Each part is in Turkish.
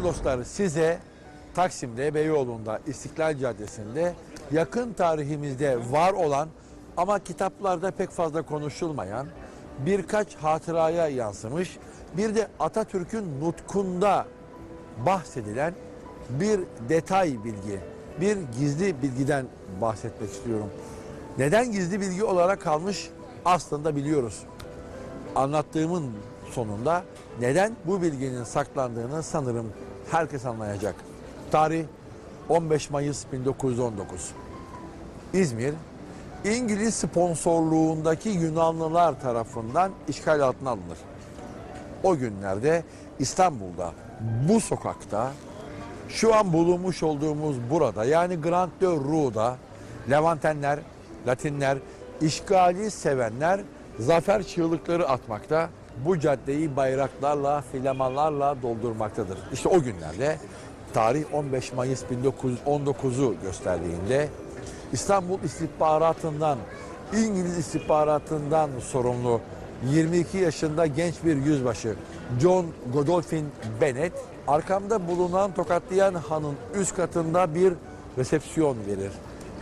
Sevgili dostlar size Taksim'de, Beyoğlu'nda, İstiklal Caddesi'nde yakın tarihimizde var olan ama kitaplarda pek fazla konuşulmayan birkaç hatıraya yansımış bir de Atatürk'ün nutkunda bahsedilen bir detay bilgi, bir gizli bilgiden bahsetmek istiyorum. Neden gizli bilgi olarak kalmış aslında biliyoruz. Anlattığımın sonunda neden bu bilginin saklandığını sanırım herkes anlayacak. Tarih 15 Mayıs 1919. İzmir, İngiliz sponsorluğundaki Yunanlılar tarafından işgal altına alınır. O günlerde İstanbul'da bu sokakta şu an bulunmuş olduğumuz burada yani Grand de Roux'da Levantenler, Latinler, işgali sevenler zafer çığlıkları atmakta. Bu caddeyi bayraklarla, filamanlarla doldurmaktadır. İşte o günlerde tarih 15 Mayıs 1919'u gösterdiğinde İstanbul istihbaratından, İngiliz istihbaratından sorumlu 22 yaşında genç bir yüzbaşı John Godolphin Bennett arkamda bulunan tokatlayan hanın üst katında bir resepsiyon verir.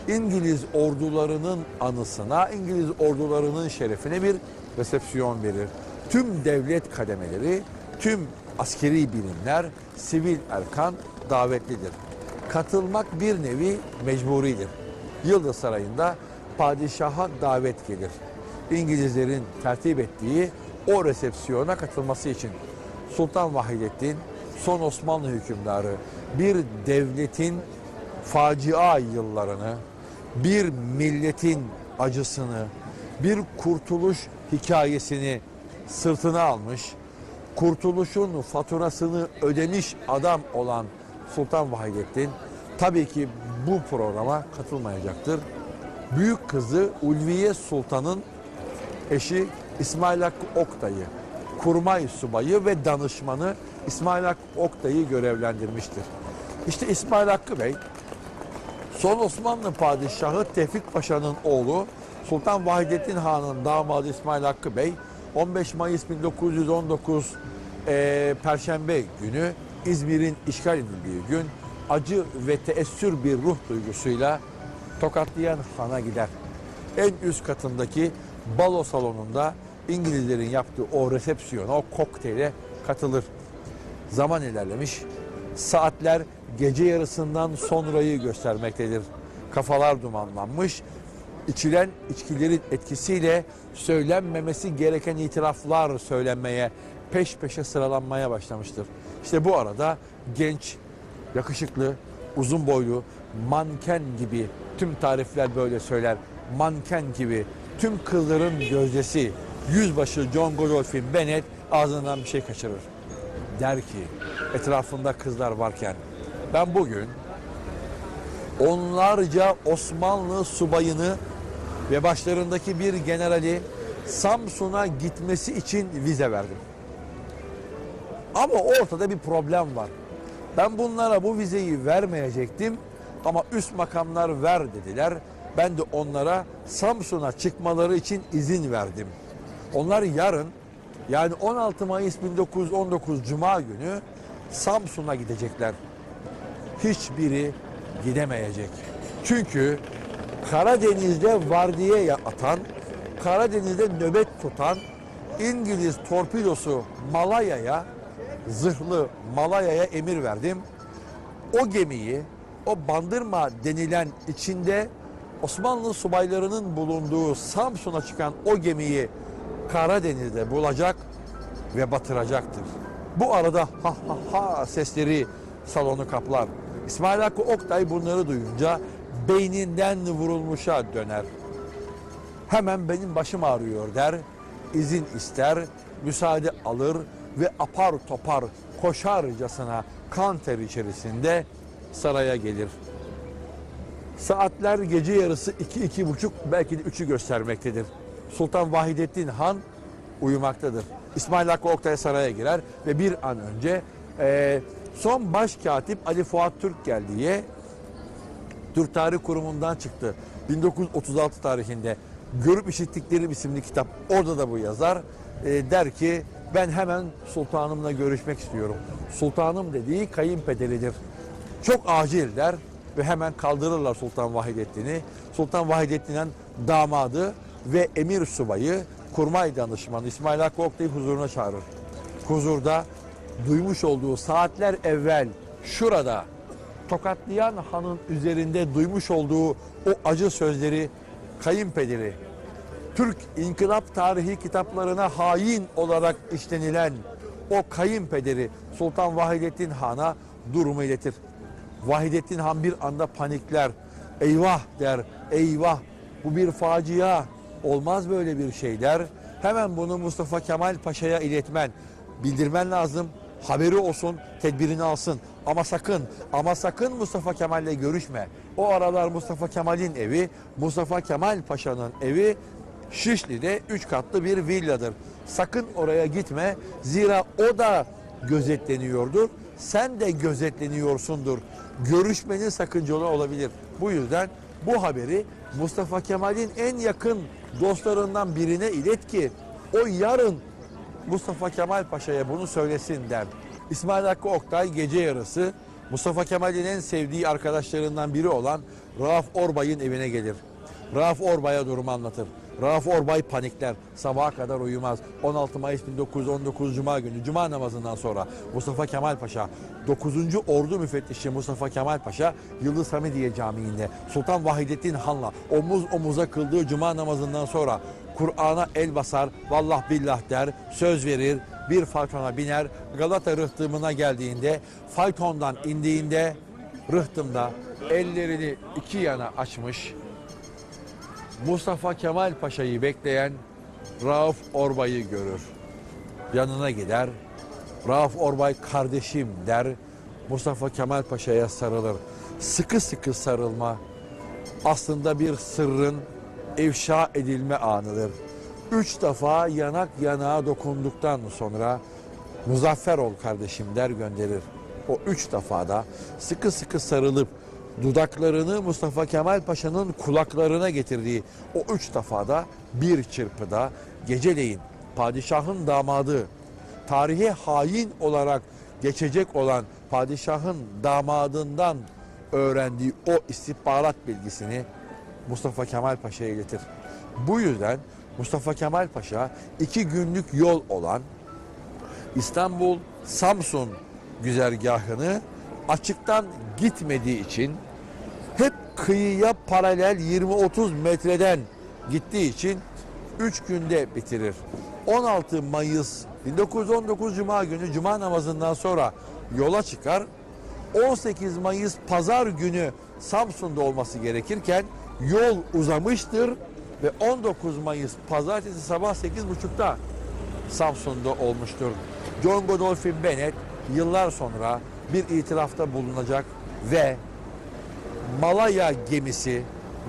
İngiliz ordularının anısına, İngiliz ordularının şerefine bir resepsiyon verir. Tüm devlet kademeleri, tüm askeri birimler, sivil erkan davetlidir. Katılmak bir nevi mecburidir. Yıldız Sarayı'nda padişaha davet gelir. İngilizlerin tertip ettiği o resepsiyona katılması için Sultan Vahidettin son Osmanlı hükümdarı bir devletin facia yıllarını, bir milletin acısını, bir kurtuluş hikayesini sırtına almış, kurtuluşun faturasını ödemiş adam olan Sultan Vahidettin tabii ki bu programa katılmayacaktır. Büyük kızı Ulviye Sultan'ın eşi İsmail Hakkı Oktay'ı, kurmay subayı ve danışmanı İsmail Hakkı Oktay'ı görevlendirmiştir. İşte İsmail Hakkı Bey, son Osmanlı Padişahı Tevfik Paşa'nın oğlu Sultan Vahidettin Han'ın damadı İsmail Hakkı Bey, 15 Mayıs 1919 eee, Perşembe günü İzmir'in işgal edildiği gün acı ve teessür bir ruh duygusuyla tokatlayan hana gider. En üst katındaki balo salonunda İngilizlerin yaptığı o resepsiyona, o kokteyle katılır. Zaman ilerlemiş, saatler gece yarısından sonrayı göstermektedir. Kafalar dumanlanmış, içilen içkilerin etkisiyle söylenmemesi gereken itiraflar söylenmeye, peş peşe sıralanmaya başlamıştır. İşte bu arada genç, yakışıklı, uzun boylu, manken gibi tüm tarifler böyle söyler. Manken gibi tüm kızların gözdesi yüzbaşı John Godolphin Bennett ağzından bir şey kaçırır. Der ki etrafında kızlar varken ben bugün onlarca Osmanlı subayını ve başlarındaki bir generali Samsun'a gitmesi için vize verdim. Ama ortada bir problem var. Ben bunlara bu vizeyi vermeyecektim ama üst makamlar ver dediler. Ben de onlara Samsun'a çıkmaları için izin verdim. Onlar yarın yani 16 Mayıs 1919 Cuma günü Samsun'a gidecekler. Hiçbiri gidemeyecek. Çünkü Karadeniz'de vardiya atan, Karadeniz'de nöbet tutan İngiliz torpidosu Malaya'ya, zırhlı Malaya'ya emir verdim. O gemiyi, o bandırma denilen içinde Osmanlı subaylarının bulunduğu Samsun'a çıkan o gemiyi Karadeniz'de bulacak ve batıracaktır. Bu arada ha ha ha sesleri salonu kaplar. İsmail Hakkı Oktay bunları duyunca beyninden vurulmuşa döner. Hemen benim başım ağrıyor der, izin ister, müsaade alır ve apar topar koşarcasına kan ter içerisinde saraya gelir. Saatler gece yarısı iki, iki buçuk belki de üçü göstermektedir. Sultan Vahidettin Han uyumaktadır. İsmail Hakkı Oktay saraya girer ve bir an önce eee, son başkatip Ali Fuat Türk geldiği Türk Tarih Kurumu'ndan çıktı. 1936 tarihinde Görüp İşittiklerim isimli kitap. Orada da bu yazar. E, der ki Ben hemen sultanımla görüşmek istiyorum. Sultanım dediği kayınpederidir. Çok acil der ve hemen kaldırırlar Sultan Vahidettin'i. Sultan Vahidettin'in damadı ve emir subayı kurmay danışmanı İsmail Hakkı Oktay'ı huzuruna çağırır. Huzurda duymuş olduğu saatler evvel şurada tokatlayan hanın üzerinde duymuş olduğu o acı sözleri kayınpederi Türk inkılap tarihi kitaplarına hain olarak işlenilen o kayınpederi Sultan Vahidettin Han'a durumu iletir. Vahidettin Han bir anda panikler. Eyvah der, eyvah bu bir facia. Olmaz böyle bir şey der. Hemen bunu Mustafa Kemal Paşa'ya iletmen, bildirmen lazım. Haberi olsun, tedbirini alsın. Ama sakın, ama sakın Mustafa Kemal'le görüşme. O aralar Mustafa Kemal'in evi, Mustafa Kemal Paşa'nın evi Şişli'de üç katlı bir villadır. Sakın oraya gitme. Zira o da gözetleniyordur. Sen de gözetleniyorsundur. Görüşmenin sakıncalı olabilir. Bu yüzden bu haberi Mustafa Kemal'in en yakın dostlarından birine ilet ki o yarın Mustafa Kemal Paşa'ya bunu söylesin der. İsmail Hakkı Oktay gece yarısı Mustafa Kemal'in en sevdiği arkadaşlarından biri olan Rauf Orbay'ın evine gelir. Rauf Orbay'a durumu anlatır. Rauf Orbay panikler. Sabaha kadar uyumaz. 16 Mayıs 1919 Cuma günü Cuma namazından sonra Mustafa Kemal Paşa 9. Ordu Müfettişi Mustafa Kemal Paşa Yıldız Hamidiye Camii'nde Sultan Vahidettin Han'la omuz omuza kıldığı Cuma namazından sonra Kur'an'a el basar, vallah billah der, söz verir, bir faytona biner, Galata rıhtımına geldiğinde, faytondan indiğinde, rıhtımda ellerini iki yana açmış, Mustafa Kemal Paşa'yı bekleyen Rauf Orbay'ı görür. Yanına gider, Rauf Orbay kardeşim der, Mustafa Kemal Paşa'ya sarılır. Sıkı sıkı sarılma, aslında bir sırrın ifşa edilme anıdır. Üç defa yanak yanağa dokunduktan sonra muzaffer ol kardeşim der gönderir. O üç defada sıkı sıkı sarılıp dudaklarını Mustafa Kemal Paşa'nın kulaklarına getirdiği o üç defada bir çırpıda geceleyin padişahın damadı tarihe hain olarak geçecek olan padişahın damadından öğrendiği o istihbarat bilgisini Mustafa Kemal Paşa'ya iletir. Bu yüzden Mustafa Kemal Paşa iki günlük yol olan İstanbul Samsun güzergahını açıktan gitmediği için hep kıyıya paralel 20-30 metreden gittiği için 3 günde bitirir. 16 Mayıs 1919 Cuma günü Cuma namazından sonra yola çıkar. 18 Mayıs Pazar günü Samsun'da olması gerekirken yol uzamıştır ve 19 Mayıs Pazartesi sabah 8.30'da Samsun'da olmuştur. John Godolphin Bennett yıllar sonra bir itirafta bulunacak ve Malaya gemisi,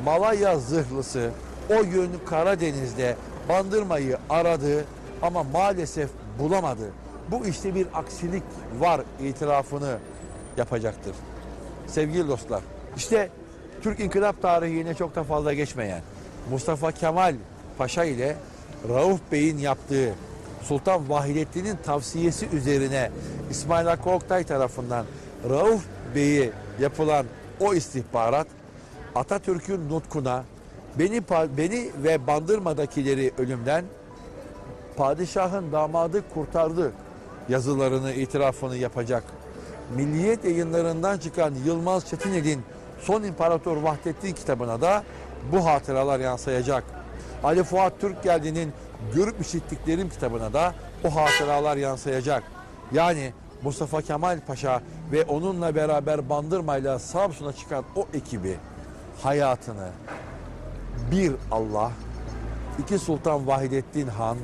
Malaya zırhlısı o gün Karadeniz'de Bandırma'yı aradı ama maalesef bulamadı. Bu işte bir aksilik var itirafını yapacaktır. Sevgili dostlar, işte Türk İnkılap tarihine çok da fazla geçmeyen Mustafa Kemal Paşa ile Rauf Bey'in yaptığı Sultan Vahidettin'in tavsiyesi üzerine İsmail Hakkı Oktay tarafından Rauf Bey'e yapılan o istihbarat Atatürk'ün nutkuna beni beni ve Bandırma'dakileri ölümden padişahın damadı kurtardı yazılarını itirafını yapacak. Milliyet yayınlarından çıkan Yılmaz Çetinel'in Son İmparator Vahdettin kitabına da bu hatıralar yansıyacak. Ali Fuat Türkgeldi'nin Görüp İşittiklerim kitabına da o hatıralar yansıyacak. Yani Mustafa Kemal Paşa ve onunla beraber Bandırma'yla Samsun'a çıkan o ekibi hayatını bir Allah, iki Sultan Vahidettin Han,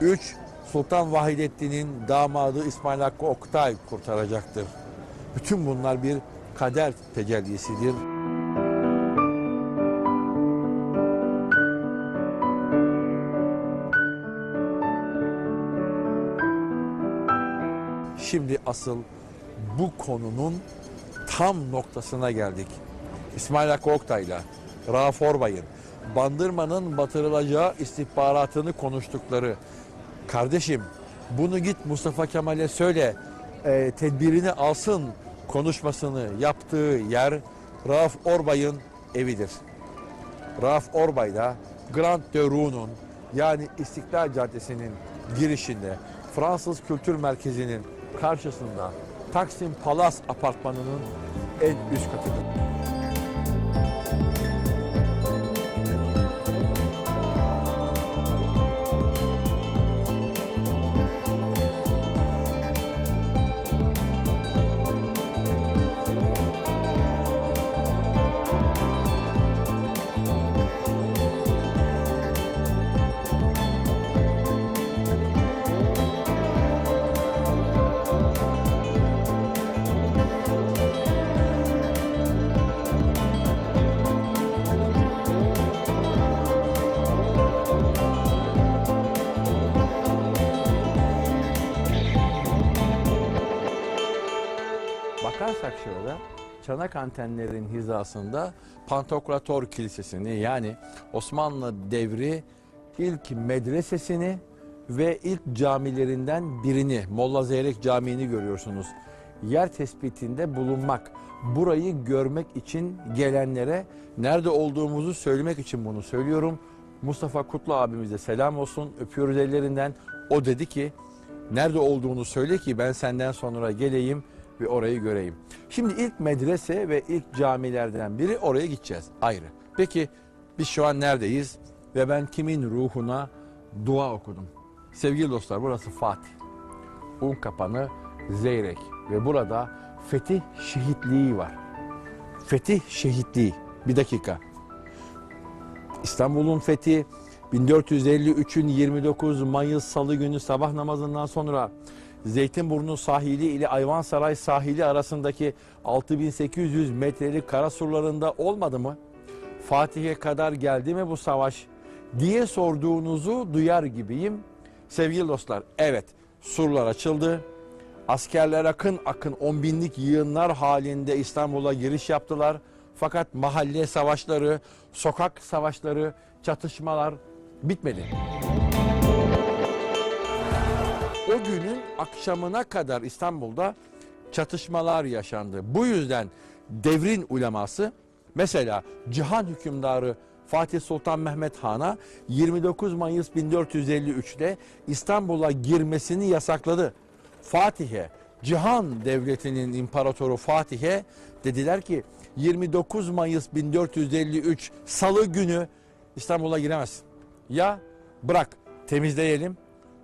üç Sultan Vahidettin'in damadı İsmail Hakkı Oktay kurtaracaktır. Bütün bunlar bir kader tecellisidir. Şimdi asıl bu konunun tam noktasına geldik. İsmail Hakkı Oktay'la Rauf Orbay'ın Bandırma'nın batırılacağı istihbaratını konuştukları kardeşim Bunu git Mustafa Kemal'e söyle e, tedbirini alsın konuşmasını yaptığı yer Rauf Orbay'ın evidir. Rauf Orbay da Grand de Roux'un yani İstiklal Caddesi'nin girişinde Fransız Kültür Merkezi'nin karşısında Taksim Palas apartmanının en üst katıdır. Şöyle çanak antenlerin hizasında Pantokrator Kilisesi'ni yani Osmanlı devri ilk medresesini ve ilk camilerinden birini Molla Zeyrek Camii'ni görüyorsunuz. Yer tespitinde bulunmak, burayı görmek için gelenlere nerede olduğumuzu söylemek için bunu söylüyorum. Mustafa Kutlu abimize selam olsun. Öpüyoruz ellerinden. O dedi ki nerede olduğunu söyle ki ben senden sonra geleyim ve orayı göreyim. Şimdi ilk medrese ve ilk camilerden biri oraya gideceğiz ayrı. Peki biz şu an neredeyiz ve ben kimin ruhuna dua okudum? Sevgili dostlar burası Fatih. Un kapanı Zeyrek ve burada fetih şehitliği var. Fetih şehitliği. Bir dakika. İstanbul'un fethi 1453'ün 29 Mayıs Salı günü sabah namazından sonra Zeytinburnu sahili ile Ayvansaray sahili arasındaki 6800 metrelik kara surlarında olmadı mı? Fatih'e kadar geldi mi bu savaş diye sorduğunuzu duyar gibiyim. Sevgili dostlar, evet surlar açıldı. Askerler akın akın on binlik yığınlar halinde İstanbul'a giriş yaptılar. Fakat mahalle savaşları, sokak savaşları, çatışmalar bitmedi. Akşamına kadar İstanbul'da çatışmalar yaşandı. Bu yüzden devrin uleması mesela cihan hükümdarı Fatih Sultan Mehmet Han'a 29 Mayıs 1453'te İstanbul'a girmesini yasakladı. Fatih'e, Cihan Devleti'nin imparatoru Fatih'e dediler ki 29 Mayıs 1453 Salı günü İstanbul'a giremezsin. Ya bırak temizleyelim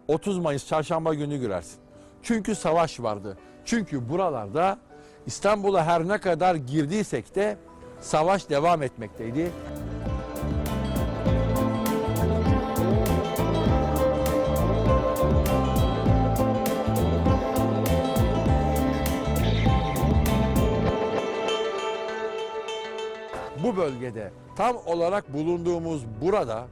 30 Mayıs çarşamba günü girersin. Çünkü savaş vardı. Çünkü buralarda İstanbul'a her ne kadar girdiysek de savaş devam etmekteydi. Bu bölgede tam olarak bulunduğumuz burada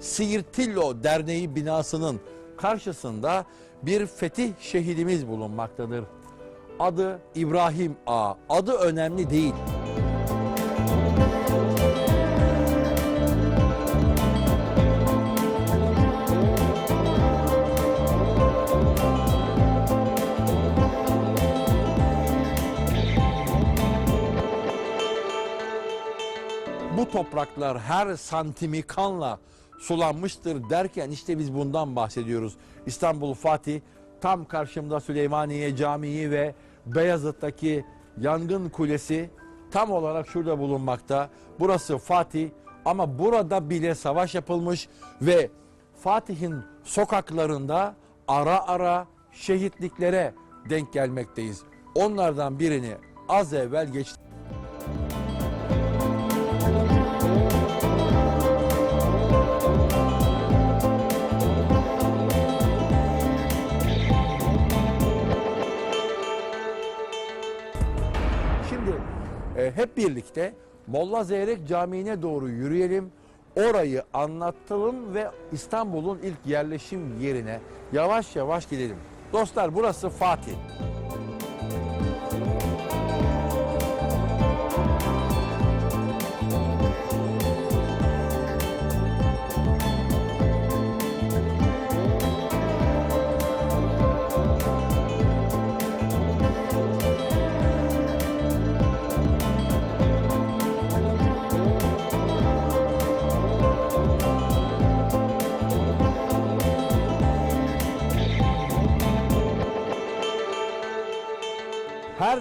Siirtillo Derneği binasının karşısında bir fetih şehidimiz bulunmaktadır. Adı İbrahim A. Adı önemli değil. bu topraklar her santimi kanla sulanmıştır derken işte biz bundan bahsediyoruz. İstanbul Fatih tam karşımda Süleymaniye Camii ve Beyazıt'taki yangın kulesi tam olarak şurada bulunmakta. Burası Fatih ama burada bile savaş yapılmış ve Fatih'in sokaklarında ara ara şehitliklere denk gelmekteyiz. Onlardan birini az evvel geçtik. Hep birlikte Molla Zeyrek Camii'ne doğru yürüyelim. Orayı anlatalım ve İstanbul'un ilk yerleşim yerine yavaş yavaş gidelim. Dostlar burası Fatih.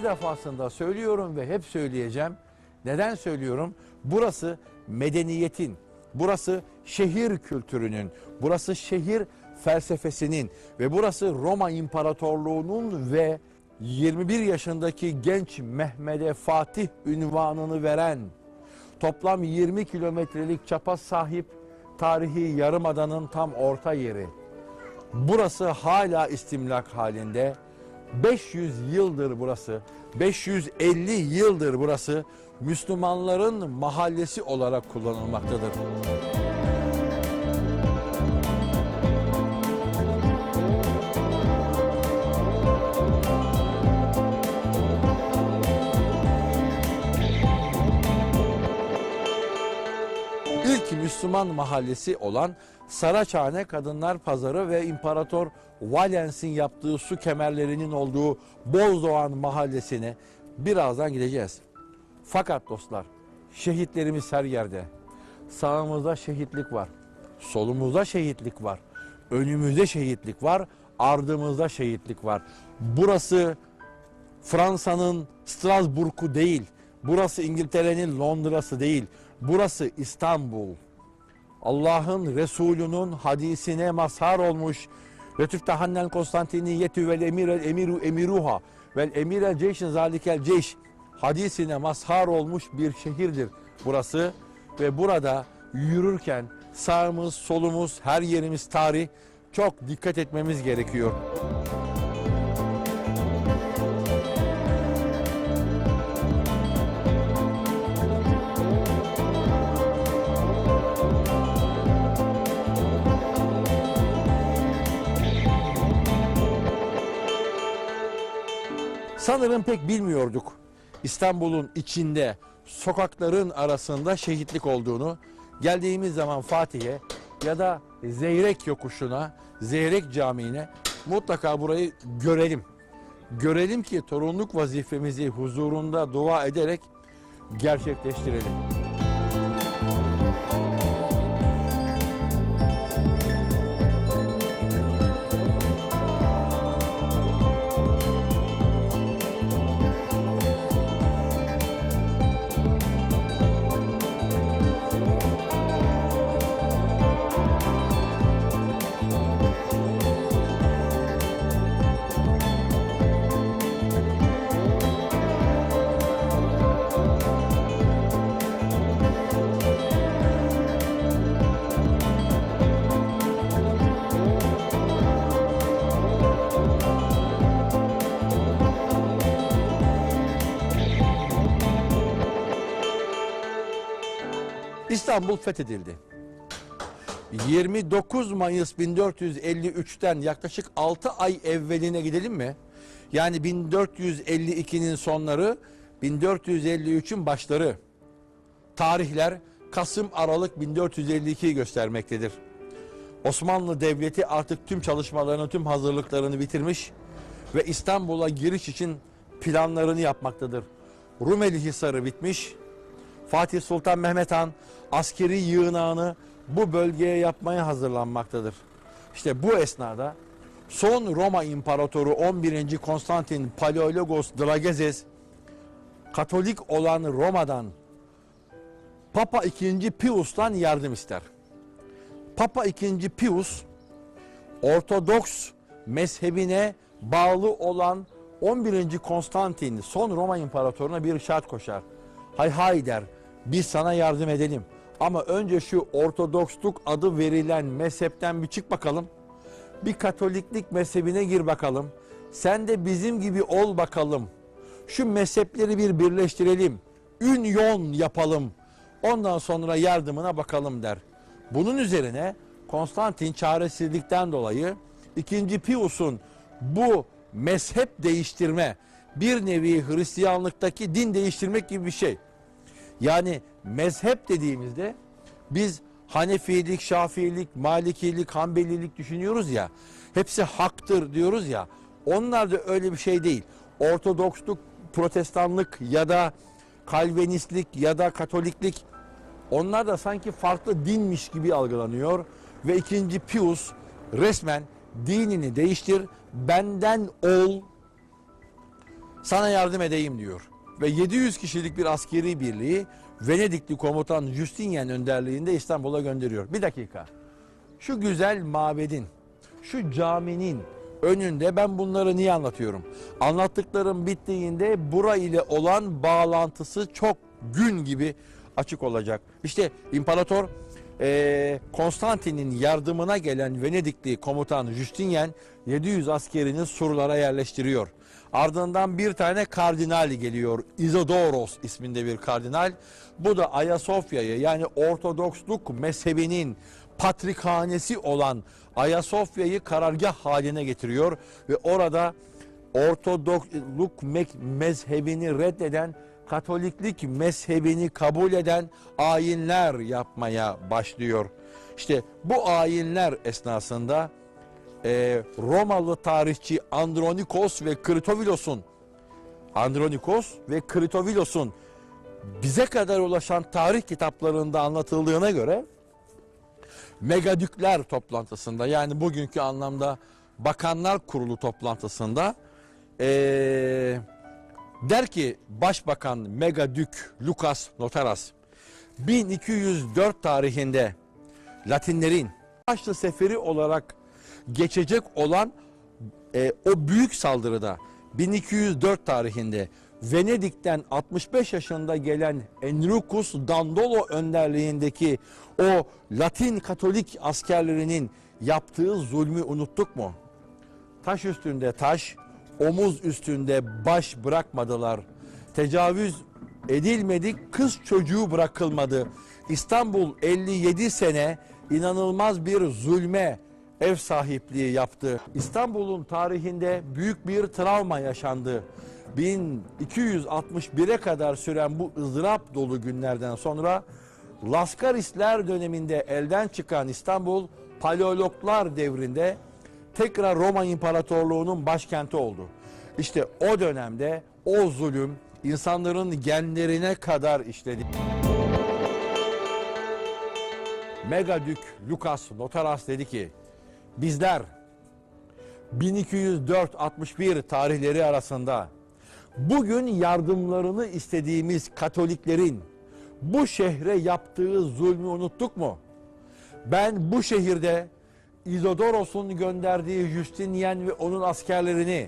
Her defasında söylüyorum ve hep söyleyeceğim. Neden söylüyorum? Burası medeniyetin, burası şehir kültürünün, burası şehir felsefesinin ve burası Roma İmparatorluğu'nun ve 21 yaşındaki genç Mehmet'e Fatih ünvanını veren toplam 20 kilometrelik çapa sahip tarihi yarımadanın tam orta yeri. Burası hala istimlak halinde. 500 yıldır burası, 550 yıldır burası Müslümanların mahallesi olarak kullanılmaktadır. İlk Müslüman mahallesi olan Saraçhane Kadınlar Pazarı ve İmparator Valens'in yaptığı su kemerlerinin olduğu Bozdoğan mahallesine birazdan gideceğiz. Fakat dostlar şehitlerimiz her yerde. Sağımızda şehitlik var. Solumuzda şehitlik var. Önümüzde şehitlik var. Ardımızda şehitlik var. Burası Fransa'nın Strasbourg'u değil. Burası İngiltere'nin Londra'sı değil. Burası İstanbul. Allah'ın Resulü'nün hadisine mazhar olmuş ve tüftahannen Konstantiniyetü vel emirel emiru emiruha vel emirel ceyşin zalikel ceyş hadisine mazhar olmuş bir şehirdir burası ve burada yürürken sağımız solumuz her yerimiz tarih çok dikkat etmemiz gerekiyor. Sanırım pek bilmiyorduk İstanbul'un içinde sokakların arasında şehitlik olduğunu. Geldiğimiz zaman Fatih'e ya da Zeyrek yokuşuna, Zeyrek Camii'ne mutlaka burayı görelim. Görelim ki torunluk vazifemizi huzurunda dua ederek gerçekleştirelim. İstanbul fethedildi. 29 Mayıs 1453'ten yaklaşık 6 ay evveline gidelim mi? Yani 1452'nin sonları, 1453'ün başları. Tarihler Kasım Aralık 1452'yi göstermektedir. Osmanlı Devleti artık tüm çalışmalarını, tüm hazırlıklarını bitirmiş ve İstanbul'a giriş için planlarını yapmaktadır. Rumeli Hisarı bitmiş, Fatih Sultan Mehmet Han askeri yığınağını bu bölgeye yapmaya hazırlanmaktadır. İşte bu esnada son Roma İmparatoru 11. Konstantin Paleologos Dragezes Katolik olan Roma'dan Papa II. Pius'tan yardım ister. Papa II. Pius Ortodoks mezhebine bağlı olan 11. Konstantin son Roma İmparatoruna bir şart koşar. Hay hay der biz sana yardım edelim. Ama önce şu Ortodoksluk adı verilen mezhepten bir çık bakalım. Bir Katoliklik mezhebine gir bakalım. Sen de bizim gibi ol bakalım. Şu mezhepleri bir birleştirelim. Ünyon yapalım. Ondan sonra yardımına bakalım der. Bunun üzerine Konstantin çaresizlikten dolayı 2. Pius'un bu mezhep değiştirme bir nevi Hristiyanlıktaki din değiştirmek gibi bir şey. Yani mezhep dediğimizde biz Hanefilik, Şafiilik, Malikilik, Hanbelilik düşünüyoruz ya. Hepsi haktır diyoruz ya. Onlar da öyle bir şey değil. Ortodoksluk, Protestanlık ya da Kalvinistlik ya da Katoliklik onlar da sanki farklı dinmiş gibi algılanıyor ve ikinci Pius resmen dinini değiştir, benden ol, sana yardım edeyim diyor. Ve 700 kişilik bir askeri birliği Venedikli komutan Justinian önderliğinde İstanbul'a gönderiyor. Bir dakika. Şu güzel mabedin, şu caminin önünde ben bunları niye anlatıyorum? Anlattıklarım bittiğinde bura ile olan bağlantısı çok gün gibi açık olacak. İşte imparator Konstantin'in yardımına gelen Venedikli komutan Justinian 700 askerini surlara yerleştiriyor. Ardından bir tane kardinal geliyor. Isodoros isminde bir kardinal. Bu da Ayasofya'yı yani Ortodoksluk mezhebinin patrikhanesi olan Ayasofya'yı karargah haline getiriyor ve orada Ortodoksluk me- mezhebini reddeden, Katoliklik mezhebini kabul eden ayinler yapmaya başlıyor. İşte bu ayinler esnasında e, Romalı tarihçi Andronikos ve Kritovilos'un Andronikos ve Kritovilos'un bize kadar ulaşan tarih kitaplarında anlatıldığına göre megadükler toplantısında yani bugünkü anlamda bakanlar kurulu toplantısında eee, der ki Başbakan Megadük Lukas Notaras 1204 tarihinde Latinlerin Haçlı Seferi olarak geçecek olan e, o büyük saldırıda 1204 tarihinde Venedik'ten 65 yaşında gelen Enricus Dandolo önderliğindeki o Latin Katolik askerlerinin yaptığı zulmü unuttuk mu? Taş üstünde taş, omuz üstünde baş bırakmadılar. Tecavüz edilmedi, kız çocuğu bırakılmadı. İstanbul 57 sene inanılmaz bir zulme ev sahipliği yaptı. İstanbul'un tarihinde büyük bir travma yaşandı. 1261'e kadar süren bu ızdırap dolu günlerden sonra Laskarisler döneminde elden çıkan İstanbul Paleologlar devrinde tekrar Roma İmparatorluğu'nun başkenti oldu. İşte o dönemde o zulüm insanların genlerine kadar işledi. Megadük Lukas Notaras dedi ki bizler 1204-61 tarihleri arasında bugün yardımlarını istediğimiz Katoliklerin bu şehre yaptığı zulmü unuttuk mu? Ben bu şehirde Izodoros'un gönderdiği Justinian ve onun askerlerini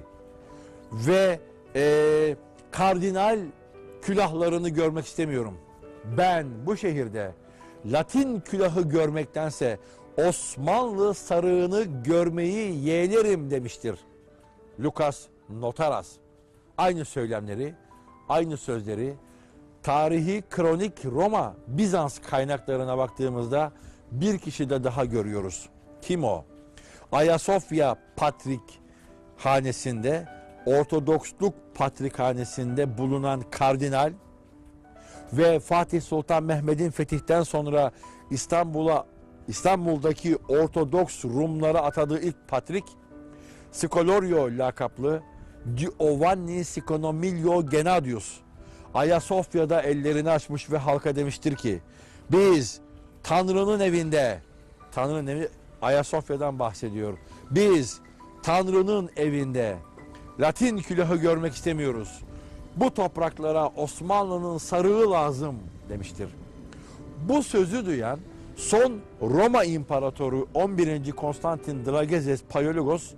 ve eee, kardinal külahlarını görmek istemiyorum. Ben bu şehirde Latin külahı görmektense Osmanlı sarığını görmeyi yeğlerim demiştir. Lukas Notaras. Aynı söylemleri, aynı sözleri tarihi kronik Roma Bizans kaynaklarına baktığımızda bir kişi de daha görüyoruz. Kim o? Ayasofya Patrik hanesinde Ortodoksluk Patrikhanesi'nde bulunan kardinal ve Fatih Sultan Mehmet'in fetihten sonra İstanbul'a İstanbul'daki Ortodoks Rumlara atadığı ilk patrik Skolorio lakaplı Giovanni Sconomilio Genadius Ayasofya'da ellerini açmış ve halka demiştir ki biz Tanrı'nın evinde Tanrı'nın evi Ayasofya'dan bahsediyor. Biz Tanrı'nın evinde Latin külahı görmek istemiyoruz. Bu topraklara Osmanlı'nın sarığı lazım demiştir. Bu sözü duyan son Roma İmparatoru 11. Konstantin Dragezes Paiologos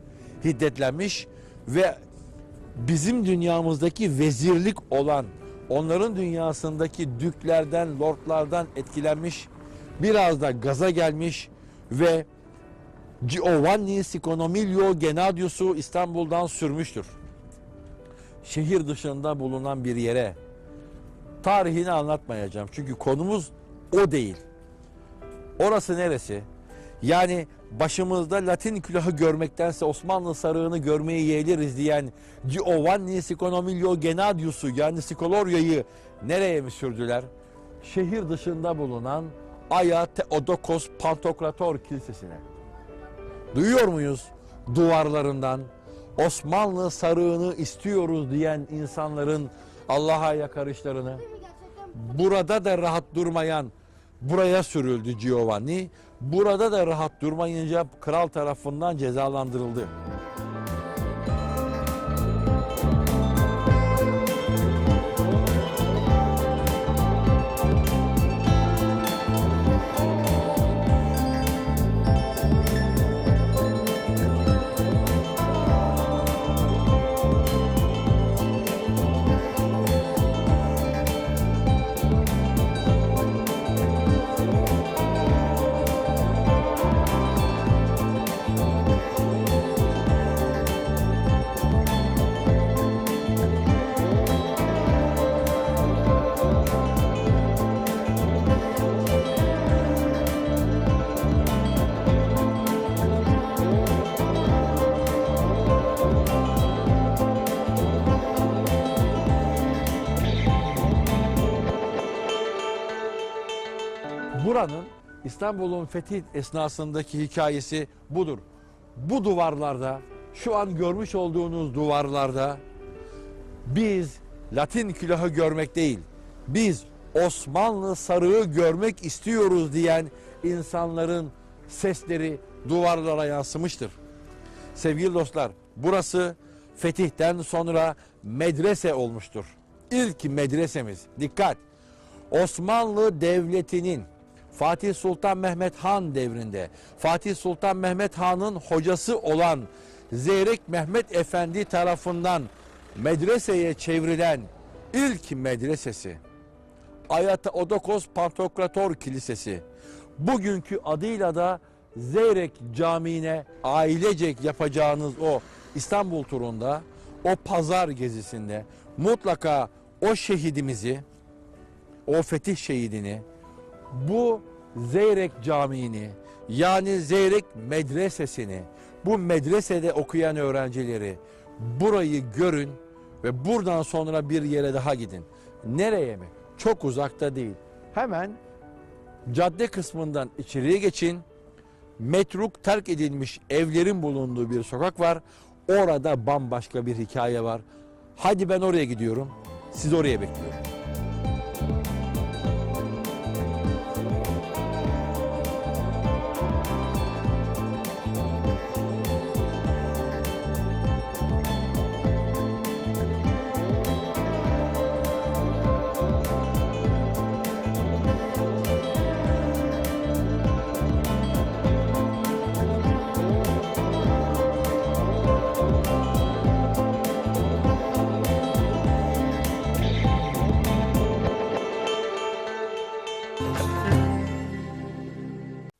hiddetlenmiş ve bizim dünyamızdaki vezirlik olan onların dünyasındaki düklerden, lordlardan etkilenmiş, biraz da gaza gelmiş ve Giovanni Sconomilio Genadius'u İstanbul'dan sürmüştür. Şehir dışında bulunan bir yere tarihini anlatmayacağım. Çünkü konumuz o değil. Orası neresi? Yani başımızda Latin külahı görmektense Osmanlı sarığını görmeyi yeğleriz diyen Giovanni Sconomilio Genadius'u yani Scoloria'yı nereye mi sürdüler? Şehir dışında bulunan Aya Theodokos Pantokrator Kilisesi'ne. Duyuyor muyuz duvarlarından Osmanlı sarığını istiyoruz diyen insanların Allah'a yakarışlarını? Burada da rahat durmayan buraya sürüldü Giovanni. Burada da rahat durmayınca kral tarafından cezalandırıldı. İstanbul'un fethi esnasındaki hikayesi budur. Bu duvarlarda, şu an görmüş olduğunuz duvarlarda biz Latin külahı görmek değil, biz Osmanlı sarığı görmek istiyoruz diyen insanların sesleri duvarlara yansımıştır. Sevgili dostlar, burası fetihten sonra medrese olmuştur. İlk medresemiz, dikkat, Osmanlı Devleti'nin Fatih Sultan Mehmet Han devrinde. Fatih Sultan Mehmet Han'ın hocası olan Zeyrek Mehmet Efendi tarafından medreseye çevrilen ilk medresesi. Ayata Odokos Pantokrator Kilisesi. Bugünkü adıyla da Zeyrek Camii'ne ailecek yapacağınız o İstanbul turunda o pazar gezisinde mutlaka o şehidimizi o fetih şehidini bu Zeyrek Camii'ni yani Zeyrek Medresesini bu medresede okuyan öğrencileri burayı görün ve buradan sonra bir yere daha gidin. Nereye mi? Çok uzakta değil. Hemen cadde kısmından içeriye geçin. Metruk terk edilmiş evlerin bulunduğu bir sokak var. Orada bambaşka bir hikaye var. Hadi ben oraya gidiyorum. Siz oraya bekliyorum.